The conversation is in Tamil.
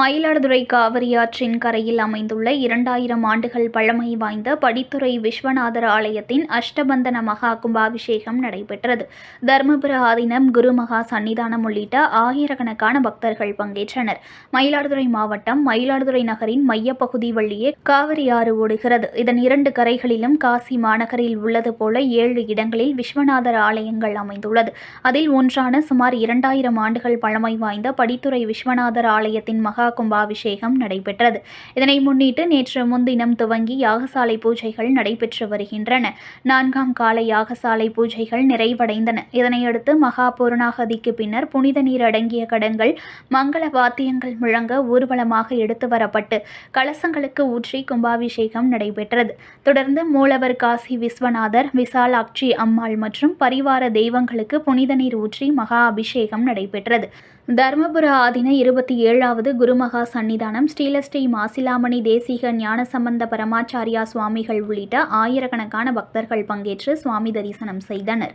மயிலாடுதுறை காவிரியாற்றின் கரையில் அமைந்துள்ள இரண்டாயிரம் ஆண்டுகள் பழமை வாய்ந்த படித்துறை விஸ்வநாதர் ஆலயத்தின் அஷ்டபந்தன மகா கும்பாபிஷேகம் நடைபெற்றது. தர்மபுர ஆதீனம் குருமகா சன்னிதானம் உள்ளிட்ட ஆயிரக்கணக்கான பக்தர்கள் பங்கேற்றனர். மயிலாடுதுறை மாவட்டம் மயிலாடுதுறை நகரின் மையப்பகுதி வழியே காவிரி ஆறு ஓடுகிறது. இதன் இரண்டு கரைகளிலும் காசி மாநகரில் உள்ளது போல ஏழு இடங்களில் விஸ்வநாதர் ஆலயங்கள் அமைந்துள்ளது. அதில் ஒன்றான சுமார் இரண்டாயிரம் ஆண்டுகள் பழமை வாய்ந்த படித்துறை விஸ்வநாதர் ஆலயத்தின் மகா கும்பாபிஷேகம் நடைபெற்றது. இதனை முன்னிட்டு நேற்று முன்தினம் துவங்கி யாகசாலை பூஜைகள் நடைபெற்று வருகின்றன. நான்காம் கால யாகசாலை பூஜைகள் நிறைவடைந்தன. இதனையடுத்து மகா பூர்ணாகதிக்கு பின்னர் புனித நீர் அடங்கிய கடங்கள் மங்கள வாத்தியங்கள் முழங்க ஊர்வலமாக எடுத்து வரப்பட்டு கலசங்களுக்கு ஊற்றி கும்பாபிஷேகம் நடைபெற்றது. தொடர்ந்து மூலவர் காசி விஸ்வநாதர் விசாலாட்சி அம்மாள் மற்றும் பரிவார தெய்வங்களுக்கு புனித நீர் ஊற்றி மகா அபிஷேகம் நடைபெற்றது. தர்மபுர ஆதின இருபத்தி ஏழாவது மகா சன்னிதானம் ஸ்ரீலஸ்ரீ மாசிலாமணி தேசிக ஞானசம்பந்த பரமாச்சாரியா சுவாமிகள் உள்ளிட்ட ஆயிரக்கணக்கான பக்தர்கள் பங்கேற்று சுவாமி தரிசனம் செய்தனர்.